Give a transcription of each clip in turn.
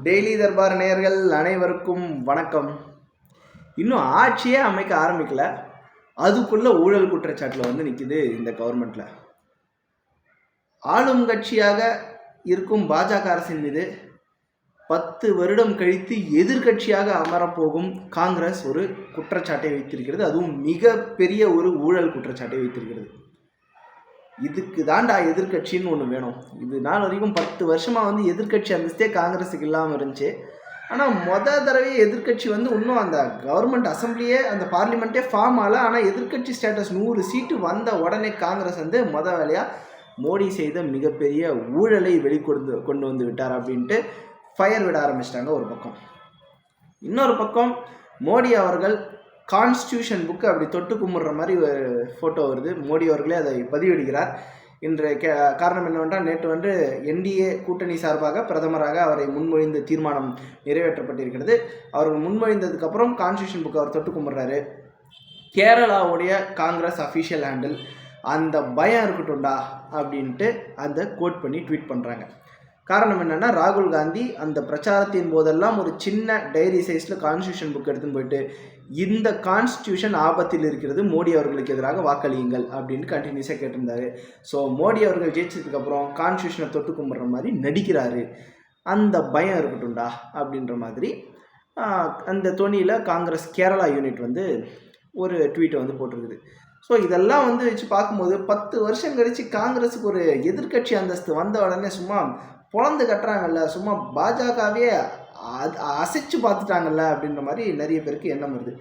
Daily Darbar நேர்கள் அனைவருக்கும் வணக்கம். இன்னும் ஆட்சியே அமைக்க ஆரம்பிக்கல. அதுக்குள்ள ஊழல் குற்றச்சாட்டில் வந்து நிற்கிது இந்த கவர்மெண்ட்ல ஆளும் கட்சியாக இருக்கும் பாஜக அரசின் மீது பத்து வருடம் கழித்து எதிர்க்கட்சியாக அமரப்போகும் காங்கிரஸ் ஒரு குற்றச்சாட்டை வைத்திருக்கிறது. அதுவும் மிகப்பெரிய ஒரு ஊழல் குற்றச்சாட்டை வைத்திருக்கிறது. இதுக்கு தாண்டா எதிர்க்கட்சின்னு ஒன்று வேணும். இது நாள் வரைக்கும் பத்து வருஷமாக வந்து எதிர்க்கட்சி அந்தஸ்தே காங்கிரஸுக்கு இல்லாமல் இருந்துச்சு. ஆனால் மொத தடவை எதிர்க்கட்சி வந்து இன்னும் அந்த கவர்மெண்ட் அசம்பிளியே அந்த பார்லிமெண்ட்டே ஃபார்ம் ஆகல. ஆனால் எதிர்க்கட்சி ஸ்டேட்டஸ் நூறு சீட்டு வந்த உடனே காங்கிரஸ் வந்து மொத வேலையாக மோடி செய்த மிகப்பெரிய ஊழலை வெளிக்கொண்டு கொண்டு வந்து விட்டார் அப்படின்ட்டு ஃபயர் விட ஆரம்பிச்சிட்டாங்க ஒரு பக்கம். இன்னொரு பக்கம் மோடி அவர்கள் கான்ஸ்டியூஷன் புக்கு அப்படி தொட்டு கும்பிட்ற மாதிரி ஒரு ஃபோட்டோ வருது. மோடி அவர்களே அதை பதிவிடுகிறார் இன்று கே காரணம் என்னவென்றால் நேற்று வந்து என்டிஏ கூட்டணி சார்பாக பிரதமராக அவரை முன்மொழிந்த தீர்மானம் நிறைவேற்றப்பட்டிருக்கிறது. அவர்கள் முன்மொழிந்ததுக்கப்புறம் கான்ஸ்டியூஷன் புக்கு அவர் தொட்டு கும்பிட்றாரு. கேரளாவுடைய காங்கிரஸ் அஃபிஷியல் ஹேண்டில் அந்த பயம் இருக்கட்டும்டா அப்படின்ட்டு அந்த கோட் பண்ணி ட்வீட் பண்ணுறாங்க காரணம் என்னென்னா ராகுல் காந்தி அந்த பிரச்சாரத்தின் போதெல்லாம் ஒரு சின்ன டைரி சைஸில் கான்ஸ்டியூஷன் புக் எடுத்துன்னு போயிட்டு இந்த கான்ஸ்டியூஷன் ஆபத்தில் இருக்கிறது மோடி அவர்களுக்கு எதிராக வாக்களியுங்கள் அப்படின்னு கண்டினியூஸாக கேட்டிருந்தாரு. ஸோ மோடி அவர்கள் ஜெயிச்சதுக்கப்புறம் கான்ஸ்டியூஷனை தொட்டு கும்பிட்ற மாதிரி நடிக்கிறாரு. அந்த பயம் இருக்கட்டும்டா அப்படின்ற மாதிரி அந்த தொனியில் காங்கிரஸ் கேரளா யூனிட் வந்து ஒரு ட்வீட்டை வந்து போட்டிருக்குது. ஸோ இதெல்லாம் வந்து வச்சு பார்க்கும்போது பத்து வருஷம் கழித்து காங்கிரஸுக்கு ஒரு எதிர்க்கட்சி அந்தஸ்து வந்த உடனே சும்மா பொழந்து கட்டுறாங்கல்ல சும்மா பாஜகவே அது அசைச்சு பார்த்துட்டாங்கல்ல அப்படின்ற மாதிரி நிறைய பேருக்கு எண்ணம் வருது.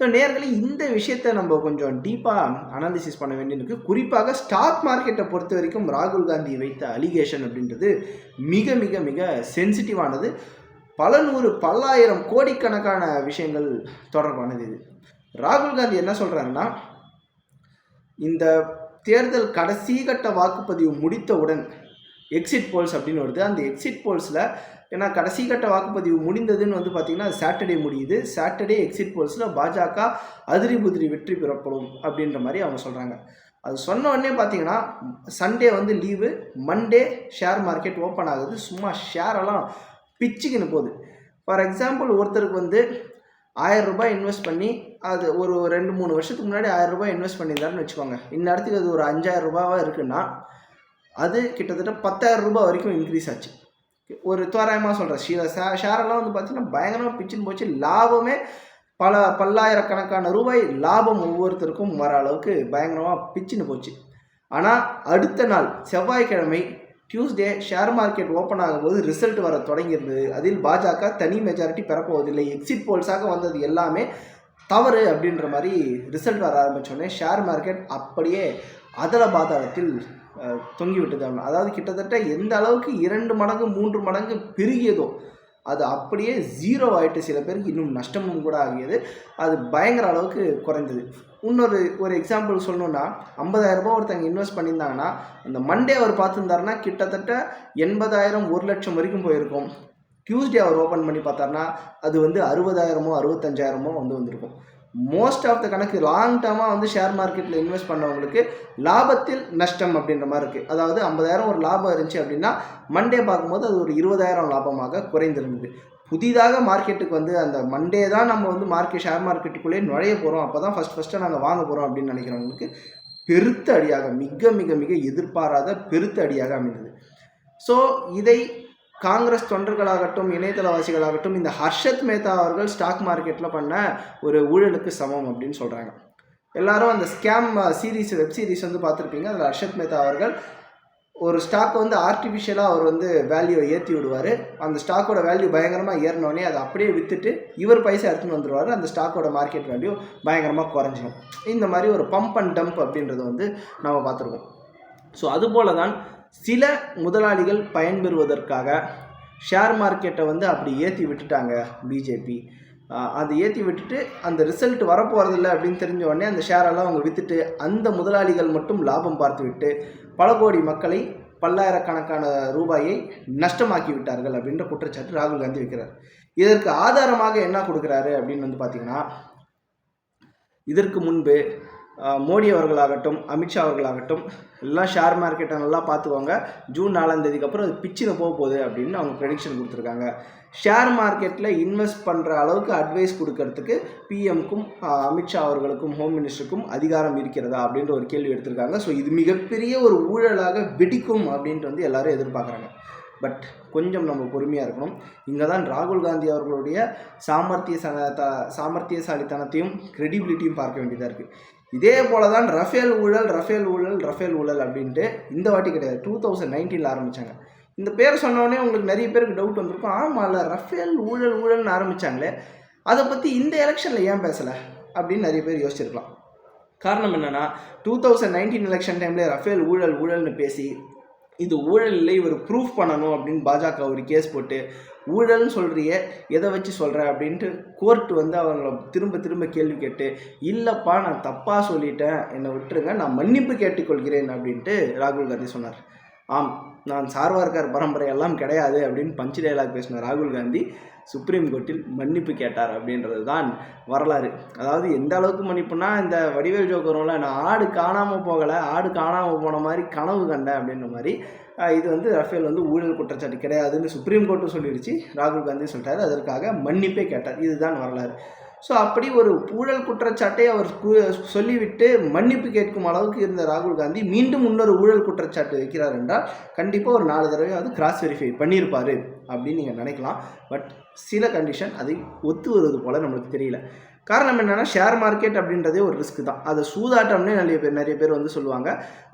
ஸோ நேர்களை இந்த விஷயத்தை நம்ம கொஞ்சம் டீப்பாக அனாலிசிஸ் பண்ண வேண்டியிருக்கு குறிப்பாக ஸ்டாக் மார்க்கெட்டை பொறுத்த வரைக்கும் ராகுல் காந்தி வைத்த அலிகேஷன் அப்படின்றது மிக மிக மிக சென்சிட்டிவானது பல நூறு பல்லாயிரம் கோடிக்கணக்கான விஷயங்கள் தொடர்பானது இது. ராகுல் காந்தி என்ன சொல்கிறாருன்னா இந்த தேர்தல் கடைசி கட்ட வாக்குப்பதிவு முடித்தவுடன் எக்ஸிட் போல்ஸ் அப்படின்னு வருது. அந்த எக்ஸிட் போல்ஸில் ஏன்னா கடைசி கட்ட வாக்குப்பதிவு முடிந்ததுன்னு வந்து பார்த்திங்கன்னா சாட்டர்டே முடியுது. சாட்டர்டே எக்ஸிட் போல்ஸில் பாஜக அதிரி புதிரி வெற்றி பெறப்படும் அப்படின்ற மாதிரி அவங்க சொல்கிறாங்க அது சொன்ன உடனே பார்த்தீங்கன்னா சண்டே வந்து leave Monday share market open ஆகுது. சும்மா ஷேரெல்லாம் பிச்சுக்கின்னு போகுது. ஃபார் எக்ஸாம்பிள் ஒருத்தருக்கு வந்து ஆயிரம் ரூபாய் இன்வெஸ்ட் பண்ணி அது ஒரு ரெண்டு மூணு வருஷத்துக்கு முன்னாடி ஆயிரம் ரூபாய் இன்வெஸ்ட் பண்ணியிருந்தாருன்னு வச்சுக்கோங்க. இந்நேரத்துக்கு அது ஒரு அஞ்சாயிரம் ரூபாவாக இருக்குன்னா அது கிட்டத்தட்ட பத்தாயிரம் ரூபாய் வரைக்கும் இன்க்ரீஸ் ஆச்சு. ஒரு தோராயமாக சொல்கிறேன் ஷே ஷேரெல்லாம் வந்து பார்த்தீங்கன்னா பயங்கரமாக பிச்சுன்னு போச்சு. லாபமே பல பல்லாயிரக்கணக்கான ரூபாய் லாபம் ஒவ்வொருத்தருக்கும் வர அளவுக்கு பயங்கரமாக பிச்சுன்னு போச்சு. ஆனால் அடுத்த நாள் செவ்வாய்க்கிழமை டியூஸ்டே ஷேர் மார்க்கெட் ஓப்பன் ஆகும்போது ரிசல்ட் வர தொடங்கியிருந்தது. அதில் பாஜக தனி மெஜாரிட்டி பெறப்போவதில்லை. எக்ஸிட் போல்ஸாக வந்தது எல்லாமே தவறு அப்படின்ற மாதிரி ரிசல்ட் வர ஆரம்பித்தோடனே ஷேர் மார்க்கெட் அப்படியே அதல பாதாளத்தில் தொங்கி விட்டது அதாவது கிட்டத்தட்ட எந்த அளவுக்கு இரண்டு மடங்கு மூன்று மடங்கு பெருகியதோ அது அப்படியே ஜீரோ ஆகிட்டு சில பேருக்கு இன்னும் நஷ்டமும் கூட ஆகியது. அது பயங்கர அளவுக்கு குறைந்தது. இன்னொரு ஒரு எக்ஸாம்பிள் சொல்லணும்னா ஐம்பதாயிரரூபா ஒருத்தங்க இன்வெஸ்ட் பண்ணியிருந்தாங்கன்னா அந்த மண்டே அவர் பார்த்துருந்தாருன்னா கிட்டத்தட்ட எண்பதாயிரம் ஒரு லட்சம் வரைக்கும் போயிருக்கும். டியூஸ்டே அவர் ஓப்பன் பண்ணி பார்த்தாருன்னா அது வந்து அறுபதாயிரமோ அறுபத்தஞ்சாயிரமோ வந்து வந்திருக்கும். மோஸ்ட் ஆஃப் த கணக்கு லாங் டேர்மாக வந்து ஷேர் மார்க்கெட்டில் இன்வெஸ்ட் பண்ணவங்களுக்கு லாபத்தில் நஷ்டம் அப்படின்ற மாதிரி இருக்குது அதாவது ஐம்பதாயிரம் ஒரு லாபம் இருந்துச்சு அப்படின்னா மண்டே பார்க்கும்போது அது ஒரு இருபதாயிரம் லாபமாக குறைந்திருந்தது. புதிதாக மார்க்கெட்டுக்கு வந்து அந்த மண்டே தான் நம்ம வந்து மார்க்கெட் ஷேர் மார்க்கெட்டுக்குள்ளே நுழைய போகிறோம் அப்போ தான் ஃபஸ்ட் ஃபஸ்ட்டு நாங்கள் வாங்க போகிறோம் அப்படின்னு நினைக்கிறவங்களுக்கு பெருத்த அடியாக மிக மிக மிக எதிர்பாராத பெருத்த அடியாக அமைந்தது. ஸோ இதை காங்கிரஸ் தொண்டர்களாகட்டும் இணையதளவாசிகளாகட்டும் இந்த ஹர்ஷத் மேத்தா அவர்கள் ஸ்டாக் மார்க்கெட்டில் பண்ண ஒரு ஊழலுக்கு சமம் அப்படின்னு சொல்கிறாங்க எல்லாரும் அந்த ஸ்கேம் சீரிஸ் வெப் சீரிஸ் வந்து பார்த்துருப்பீங்க. அதில் ஹர்ஷத் மேத்தா அவர்கள் ஒரு ஸ்டாக் வந்து ஆர்டிஃபிஷியலாக அவர் வந்து வேல்யூவை ஏற்றி விடுவார். அந்த ஸ்டாக்கோட வேல்யூ பயங்கரமாக ஏறினோடனே அதை அப்படியே விற்றுட்டு இவர் பைசா எடுத்துன்னு வந்துடுவார் அந்த ஸ்டாக்கோட மார்க்கெட் வேல்யூ பயங்கரமாக குறைஞ்சிடும் இந்த மாதிரி ஒரு பம்ப் அண்ட் டம்ப் அப்படின்றத வந்து நம்ம பார்த்துருக்கோம். ஸோ அதுபோல தான் சில முதலாளிகள் பயன்பெறுவதற்காக ஷேர் மார்க்கெட்டை வந்து அப்படி ஏற்றி விட்டுட்டாங்க பிஜேபி அதை ஏற்றி விட்டுட்டு அந்த ரிசல்ட் வரப்போகிறதில்ல அப்படின்னு தெரிஞ்ச உடனே அந்த ஷேரெல்லாம் அவங்க விற்றுட்டு அந்த முதலாளிகள் மட்டும் லாபம் பார்த்து விட்டு பல கோடி மக்களை பல்லாயிரக்கணக்கான ரூபாயை நஷ்டமாக்கி விட்டார்கள் அப்படின்ற குற்றச்சாட்டு ராகுல் காந்தி வைக்கிறார். இதற்கு ஆதாரமாக என்ன கொடுக்குறாரு அப்படின்னு வந்து பார்த்தீங்கன்னா இதற்கு முன்பு மோடி அவர்களாகட்டும் அமித்ஷா அவர்களாகட்டும் எல்லாம் ஷேர் மார்க்கெட்டை நல்லா பார்த்துக்கோங்க. ஜூன் நாலாம் தேதிக்கு அப்புறம் அது பிச்சில் போக போகுது அப்படின்னு அவங்க ப்ரெடிக்ஷன் கொடுத்துருக்காங்க. ஷேர் மார்க்கெட்டில் இன்வெஸ்ட் பண்ணுற அளவுக்கு அட்வைஸ் கொடுக்கறதுக்கு பிஎம்க்கும் அமித்ஷா அவர்களுக்கும் ஹோம் மினிஸ்டருக்கும் அதிகாரம் இருக்கிறதா அப்படின்ற ஒரு கேள்வி எடுத்திருக்காங்க. ஸோ இது மிகப்பெரிய ஒரு ஊழலாக வெடிக்கும் அப்படின்ட்டு வந்து எல்லாரும் எதிர்பார்க்குறாங்க. பட் கொஞ்சம் நம்ம பொறுமையாக இருக்கணும். இங்கே தான் ராகுல் காந்தி அவர்களுடைய சாமர்த்திய த சாமர்த்தியசாலித்தனத்தையும் கிரெடிபிலிட்டியும் பார்க்க வேண்டியதாக இருக்குது இதே போல தான் ரஃபேல் ஊழல் ரஃபேல் ஊழல் ரஃபேல் ஊழல் அப்படின்ட்டு இந்த வாட்டி கிடையாது. டூ தௌசண்ட் நைன்டீனில் ஆரம்பித்தாங்க இந்த பேர் சொன்னோடனே உங்களுக்கு நிறைய பேருக்கு டவுட் வந்திருக்கும். ஆமாம்ல ரஃபேல் ஊழல் ஊழல்னு ஆரம்பித்தாங்களே அதை பற்றி இந்த எலெக்ஷனில் ஏன் பேசலை? அப்படின்னு நிறைய பேர் யோசிச்சிருக்கலாம். காரணம் என்னென்னா டூ தௌசண்ட் நைன்டீன் எலெக்ஷன் டைம்லேயே ரஃபேல் ஊழல் ஊழல்னு பேசி இது ஊழல் இல்லை இவர் ப்ரூஃப் பண்ணணும் அப்படின்னு பாஜக ஒரு கேஸ் போட்டு ஊழல்னு சொல்கிறிய எதை வச்சு சொல்கிற அப்படின்ட்டு கோர்ட் வந்து அவங்கள திரும்ப திரும்ப கேள்வி கேட்டு இல்லைப்பா நான் தப்பாக சொல்லிட்டேன் என்னை விட்டுருங்க நான் மன்னிப்பு கேட்டுக்கொள்கிறேன் அப்படின்ட்டு ராகுல் காந்தி சொன்னார். ஆம். நான் சார்வார்கார் பரம்பரை எல்லாம் கிடையாது அப்படின்னு பஞ்சு டைலாக் பேசின ராகுல் காந்தி சுப்ரீம் கோர்ட்டில் மன்னிப்பு கேட்டார் அப்படின்றது தான் வரலாறு. அதாவது எந்த அளவுக்கு மன்னிப்புனா இந்த வடிவேல் ஜோக் வரும்ல நான் ஆடு காணாமல் போகலை ஆடு காணாமல் போன மாதிரி கனவு கண்டேன் அப்படின்ற மாதிரி இது வந்து ரஃபேல் வந்து ஊழல் குற்றச்சாட்டு கிடையாதுன்னு சுப்ரீம் கோர்ட்டும் சொல்லிடுச்சு. ராகுல் காந்தி சொல்லிட்டாரு அதற்காக மன்னிப்பே கேட்டார். இதுதான் வரலாறு. ஸோ அப்படி ஒரு ஊழல் குற்றச்சாட்டை அவர் சொல்லிவிட்டு மன்னிப்பு கேட்கும் அளவுக்கு இருந்த ராகுல் காந்தி மீண்டும் இன்னொரு ஊழல் குற்றச்சாட்டு வைக்கிறார் என்றால் கண்டிப்பாக ஒரு நாலு தடவையாவது கிராஸ் வெரிஃபை பண்ணியிருப்பார் அப்படின்னு நீங்கள் நினைக்கலாம். பட் சில கண்டிஷன் அதை ஒத்து வருவது போல் நம்மளுக்கு தெரியல. காரணம் என்னென்னா ஷேர் மார்க்கெட் அப்படின்றதே ஒரு ரிஸ்க் தான். அதை சூதாட்டம்னே நிறைய பேர் நிறைய பேர் வந்து சொல்லுவாங்க.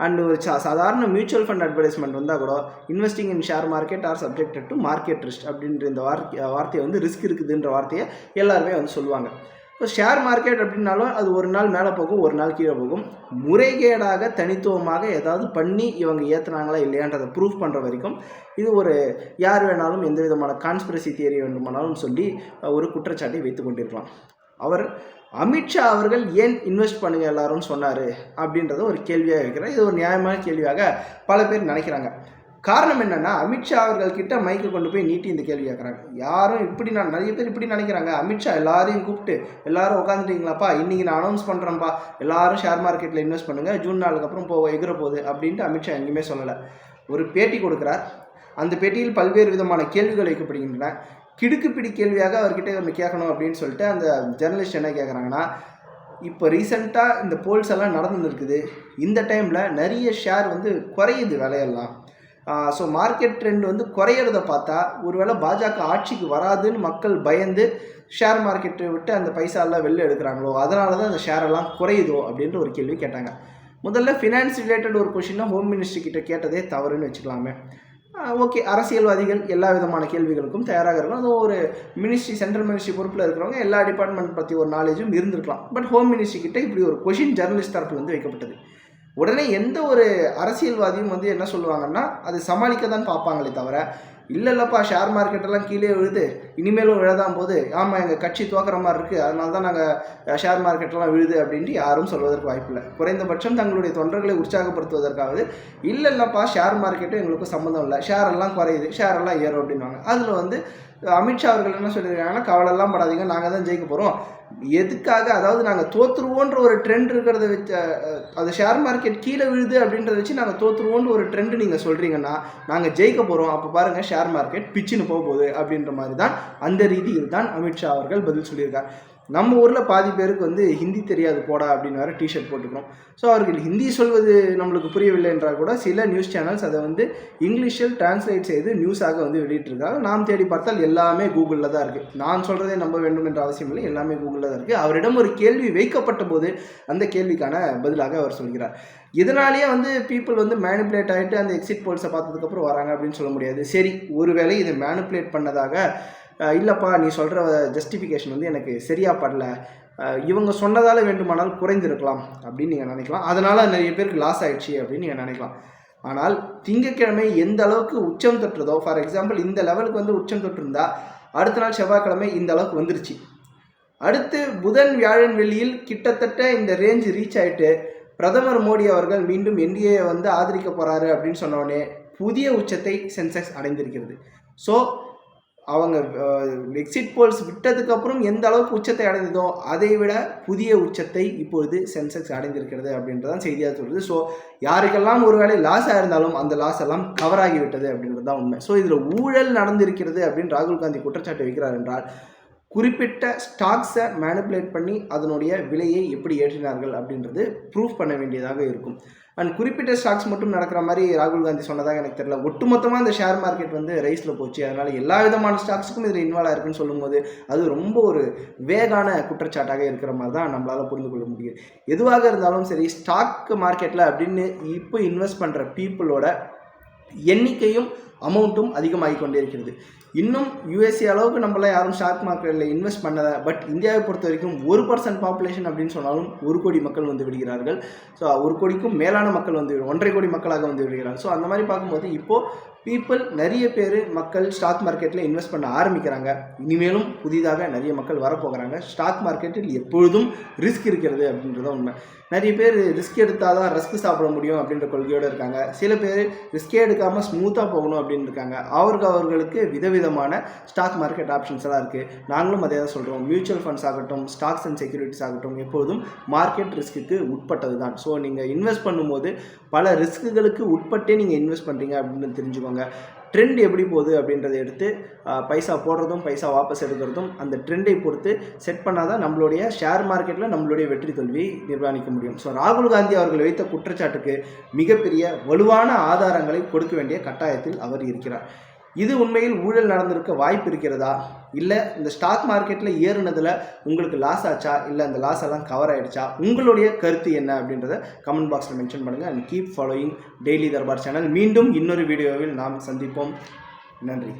அண்ட் ஒரு சா சாதாரண மியூச்சுவல் ஃபண்ட் அட்வர்டைஸ்மெண்ட் வந்தால் கூட investing in share market are subjected to market risk அப்படின்ற இந்த வார்த்தை வார்த்தையை வந்து ரிஸ்க் இருக்குதுன்ற வார்த்தையை எல்லாருமே வந்து சொல்லுவாங்க. இப்போ ஷேர் மார்க்கெட் அப்படின்னாலும் அது ஒரு நாள் மேலே போகும் ஒரு நாள் கீழே போகும். முறைகேடாக தனித்துவமாக ஏதாவது பண்ணி இவங்க ஏற்றுனாங்களா இல்லையான்றதை ப்ரூஃப் பண்ணுற வரைக்கும் இது ஒரு யார் வேணாலும் எந்த விதமான கான்ஸ்பிரசி தியரி வேண்டுமானாலும் சொல்லி ஒரு குற்றச்சாட்டை வைத்து கொண்டிருக்கலாம். அவர் அமித்ஷா அவர்கள் ஏன் இன்வெஸ்ட் பண்ணுங்க எல்லாரும் சொன்னார் அப்படின்றத ஒரு கேள்வியாக இருக்கிறார் இது ஒரு நியாயமான கேள்வியாக பல பேர் நினைக்கிறாங்க. காரணம் என்னென்னா அமித்ஷா அவர்கள் கிட்ட மைக்கை கொண்டு போய் நீட்டி இந்த கேள்வி கேட்குறாங்க. யாரும் இப்படி நான் நிறைய பேர் இப்படி நினைக்கிறாங்க. அமித்ஷா எல்லாரையும் கூப்பிட்டு எல்லாரும் உட்காந்துட்டீங்களாப்பா இன்றைக்கி நான் அனௌன்ஸ் பண்ணுறேன்ப்பா எல்லாரும் ஷேர் மார்க்கெட்டில் இன்வெஸ்ட் பண்ணுங்கள் ஜூன் நாளுக்கு அப்புறம் போக எகிற போகுது அப்படின்ட்டு அமித்ஷா எங்கேயுமே சொல்லலை. ஒரு பேட்டி கொடுக்குறார். அந்த பேட்டியில் பல்வேறு விதமான கேள்விகள் வைக்கப்படுகின்றன. கிடுக்குப்பிடி கேள்வியாக அவர்கிட்ட நம்ம கேட்கணும் அப்படின்னு சொல்லிட்டு அந்த ஜெர்னலிஸ்ட் என்ன கேட்குறாங்கன்னா இப்போ ரீசெண்டாக இந்த போல்ஸ் எல்லாம் நடந்துன்னு இருக்குது இந்த டைமில் நிறைய ஷேர் வந்து குறையுது விலையெல்லாம். ஸோ மார்க்கெட் ட்ரெண்ட் வந்து குறையிறத பார்த்தா ஒருவேளை பாஜக ஆட்சிக்கு வராதுன்னு மக்கள் பயந்து ஷேர் மார்க்கெட்டை விட்டு அந்த பைசா எல்லாம் வெளில எடுக்கிறாங்களோ அதனால தான் அந்த ஷேர் எல்லாம் குறையுதோ அப்படின்ற ஒரு கேள்வி கேட்டாங்க. முதல்ல ஃபினான்ஸ் ரிலேட்டட் ஒரு கொஷின்னா ஹோம் மினிஸ்டர் கிட்ட கேட்டதே தவறுன்னு வச்சுக்கலாமே. ஓகே. அரசியல்வாதிகள் எல்லா விதமான கேள்விகளுக்கும் தயாராக இருக்கணும் அது ஒரு மினிஸ்ட்ரி சென்ட்ரல் மினிஸ்ட்ரி பொறுப்பில் இருக்கிறவங்க எல்லா டிபார்ட்மெண்ட் பற்றி ஒரு நாலேஜும் இருந்திருக்கலாம். பட் ஹோம் மினிஸ்ட்ரி கிட்ட இப்படி ஒரு கொஷின் ஜெர்னலிஸ்ட் தரப்பில் வந்து வைக்கப்பட்டது. உடனே எந்த ஒரு அரசியல்வாதியும் வந்து என்ன சொல்லுவாங்கன்னா அது சமாளிக்க தான் பார்ப்பாங்களே தவிர இல்லை இல்லைப்பா ஷேர் மார்க்கெட்டெல்லாம் கீழே விழுது. இனிமேலும் விழதாம் போது ஆமாம் எங்கள் கட்சி துவக்கிற மாதிரி இருக்குது அதனால தான் நாங்கள் ஷேர் மார்க்கெட்டெல்லாம் விழுது அப்படின்ட்டு யாரும் சொல்வதற்கு வாய்ப்பில்லை. குறைந்தபட்சம் தங்களுடைய தொண்டர்களை உற்சாகப்படுத்துவதற்காவது இல்லை இல்லைப்பா ஷேர் மார்க்கெட்டும் எங்களுக்கும் சம்மந்தம் இல்லை. ஷேர் எல்லாம் குறையுது. ஷேர் எல்லாம் ஏறும் அப்படின்வாங்க அதில் வந்து அமித்ஷா அவர்கள் என்ன சொல்லியிருக்காங்கன்னா கவலைலாம் படாதீங்க. நாங்கள் தான் ஜெயிக்க போகிறோம் எதுக்காக? அதாவது நாங்கள் தோத்துருவோன்ற ஒரு ட்ரெண்ட் இருக்கிறத வச்சு அது ஷேர் மார்க்கெட் கீழே விழுது அப்படின்றத வச்சு நாங்கள் தோத்துருவோன்ற ஒரு ட்ரெண்ட் நீங்கள் சொல்கிறீங்கன்னா நாங்கள் ஜெயிக்க போகிறோம் அப்போ பாருங்கள் ஷேர் மார்க்கெட் பிச்சுன்னு போக போகுது அப்படின்ற மாதிரி தான் அந்த ரீதியில் தான் அமித்ஷா அவர்கள் பதில் சொல்லியிருக்கார். நம்ம ஊரில் பாதி பேருக்கு வந்து ஹிந்தி தெரியாது போடா அப்படின்னு வேறு டிஷர்ட் போட்டுக்கிறோம். ஸோ அவர்கள் ஹிந்தி சொல்வது நம்மளுக்கு புரியவில்லை என்றால் கூட சில நியூஸ் சேனல்ஸ் அதை வந்து இங்கிலீஷில் டிரான்ஸ்லேட் செய்து நியூஸாக வந்து வெளியிட்டிருக்காங்க. நாம் தேடி பார்த்தால் எல்லாமே கூகுளில் தான் இருக்குது நான் சொல்கிறதே நம்ப வேண்டும் என்ற அவசியம் இல்லை. எல்லாமே கூகுளில் தான் இருக்குது அவரிடம் ஒரு கேள்வி வைக்கப்பட்ட போது அந்த கேள்விக்கான பதிலாக அவர் சொல்கிறார். இதனாலேயே வந்து பீப்புள் வந்து மேனிப்புலேட் ஆகிட்டு அந்த எக்ஸிட் போல்ஸை பார்த்ததுக்கப்புறம் வராங்க அப்படின்னு சொல்ல முடியாது. சரி ஒருவேளை இதை மேனிப்புலேட் பண்ணதாக இல்லைப்பா நீ சொல்கிற ஜஸ்டிஃபிகேஷன் வந்து எனக்கு சரியாக படல. இவங்க சொன்னதால் வேண்டுமானால் குறைந்திருக்கலாம் அப்படின்னு நீங்கள் நினைக்கலாம். அதனால் நிறைய பேருக்கு லாஸ் ஆயிடுச்சு அப்படின்னு நீங்கள் நினைக்கலாம். ஆனால் திங்கட்கிழமை எந்த அளவுக்கு உச்சம் தொற்றுதோ ஃபார் எக்ஸாம்பிள் இந்த லெவலுக்கு வந்து உச்சம் தொற்றிருந்தா அடுத்த நாள் செவ்வாய்க்கிழமை இந்த அளவுக்கு வந்துருச்சு. அடுத்து புதன் வியாழன் வெளியில் கிட்டத்தட்ட இந்த ரேஞ்ச் ரீச் ஆகிட்டு பிரதமர் மோடி அவர்கள் மீண்டும் என்டிஏ வந்து ஆதரிக்க போகிறாரு அப்படின்னு சொன்னோடனே புதிய உச்சத்தை சென்செக்ஸ் அடைந்திருக்கிறது. ஸோ அவங்க எக்ஸிட் போல்ஸ் விட்டதுக்கப்புறம் எந்த அளவுக்கு உச்சத்தை அடைந்ததோ அதை விட புதிய உச்சத்தை இப்பொழுது சென்செக்ஸ் அடைந்திருக்கிறது அப்படின்றதான் செய்தியாக சொல்கிறது ஸோ யாருக்கெல்லாம் ஒருவேளை லாஸாக இருந்தாலும் அந்த லாஸ் எல்லாம் கவர் ஆகிவிட்டது அப்படின்றது தான் உண்மை. ஸோ இதில் ஊழல் நடந்திருக்கிறது அப்படின்னு ராகுல் காந்தி குற்றச்சாட்டு வைக்கிறார் என்றால் குறிப்பிட்ட ஸ்டாக்ஸை மேனிப்புலேட் பண்ணி அதனுடைய விலையை எப்படி ஏற்றினார்கள் அப்படின்றது ப்ரூஃப் பண்ண வேண்டியதாக இருக்கும். அண்ட் குறிப்பிட்ட ஸ்டாக்ஸ் மட்டும் நடக்கிற மாதிரி ராகுல் காந்தி சொன்னதாக எனக்கு தெரியல. ஒட்டுமொத்தமாக இந்த ஷேர் மார்க்கெட் வந்து ரைஸில் போச்சு. அதனால் எல்லா விதமான ஸ்டாக்ஸுக்கும் இதில் இன்வால்வ் ஆயிருக்குன்னு சொல்லும்போது அது ரொம்ப ஒரு வேகான குற்றச்சாட்டாக இருக்கிற மாதிரி தான் நம்மளால் புரிந்து கொள்ள முடியும். எதுவாக இருந்தாலும் சரி ஸ்டாக் மார்க்கெட்டில் அப்படின்னு இப்போ இன்வெஸ்ட் பண்ணுற பீப்புளோட எண்ணிக்கையும் அமௌண்ட்டும் அதிகமாகி கொண்டே இருக்கிறது. இன்னும் யூஎஸ்ஏ அளவுக்கு நம்மளாம் யாரும் ஷேர் மார்க்கெட்டில் இன்வெஸ்ட் பண்ணலை. பட் இந்தியாவை பொறுத்த வரைக்கும் ஒரு பர்சன்ட் பாப்புலேஷன் அப்படின்னு சொன்னாலும் ஒரு கோடி மக்கள் வந்து விடுகிறார்கள். ஸோ ஒரு கோடிக்கும் மேலான மக்கள் வந்து ஒன்றரை கோடி மக்களாக வந்து விடுகிறார்கள். ஸோ அந்த மாதிரி பார்க்கும்போது இப்போது பீப்புள் நிறைய பேர் மக்கள் ஸ்டாக் மார்க்கெட்டில் இன்வெஸ்ட் பண்ண ஆரம்பிக்கிறாங்க. இனிமேலும் புதிதாக நிறைய மக்கள் வரப்போகிறாங்க. ஸ்டாக் மார்க்கெட்டில் எப்பொழுதும் ரிஸ்க் இருக்கிறது அப்படின்றத உண்மை. நிறைய பேர் ரிஸ்க் எடுத்தால் தான் ரிஸ்க் சாப்பிட முடியும் அப்படின்ற கொள்கையோடு இருக்காங்க. சில பேர் ரிஸ்கே எடுக்காமல் ஸ்மூத்தாக போகணும் அப்படின்னு இருக்காங்க. அவருக்கு அவர்களுக்கு விதவிதமான ஸ்டாக் மார்க்கெட் ஆப்ஷன்ஸ் எல்லாம் இருக்குது நாங்களும் அதே தான் சொல்கிறோம் மியூச்சுவல் ஃபண்ட்ஸ் ஆகட்டும் ஸ்டாக்ஸ் அண்ட் செக்யூரிட்டிஸ் ஆகட்டும் எப்பொழுதும் மார்க்கெட் ரிஸ்க்குக்கு உட்பட்டது தான் ஸோ நீங்கள் இன்வெஸ்ட் பண்ணும்போது பல ரிஸ்க்குகளுக்கு உட்பட்டே நீங்கள் இன்வெஸ்ட் பண்ணுறீங்க அப்படின்னு தெரிஞ்சுக்கோங்க. ட்ரெண்ட் எப்படி போகுது அப்படின்றத எடுத்து பைசா போடுறதும் பைசா வாபஸ் எடுக்கிறதும் அந்த ட்ரெண்டை பொறுத்து செட் பண்ணாதான் நம்மளுடைய ஷேர் மார்க்கெட்டில் நம்மளுடைய வெற்றி தோல்வி நிர்வாணிக்க முடியும். ஸோ ராகுல் காந்தி அவர்கள் வைத்த குற்றச்சாட்டுக்கு மிகப்பெரிய வலுவான ஆதாரங்களை கொடுக்க வேண்டிய கட்டாயத்தில் அவர் இருக்கிறார். இது உண்மையில் ஊழல் நடந்திருக்க வாய்ப்பு இருக்கிறதா? இல்லை இந்த ஸ்டாக் மார்க்கெட்டில் ஏறுனதில் உங்களுக்கு லாஸ் ஆச்சா? இல்லை அந்த லாஸ் எல்லாம் கவர் ஆகிடுச்சா உங்களுடைய கருத்து என்ன அப்படின்றத கமெண்ட் பாக்ஸில் மென்ஷன் பண்ணுங்கள் and keep following daily Darbar channel மீண்டும் இன்னொரு வீடியோவில் நாம் சந்திப்போம். நன்றி.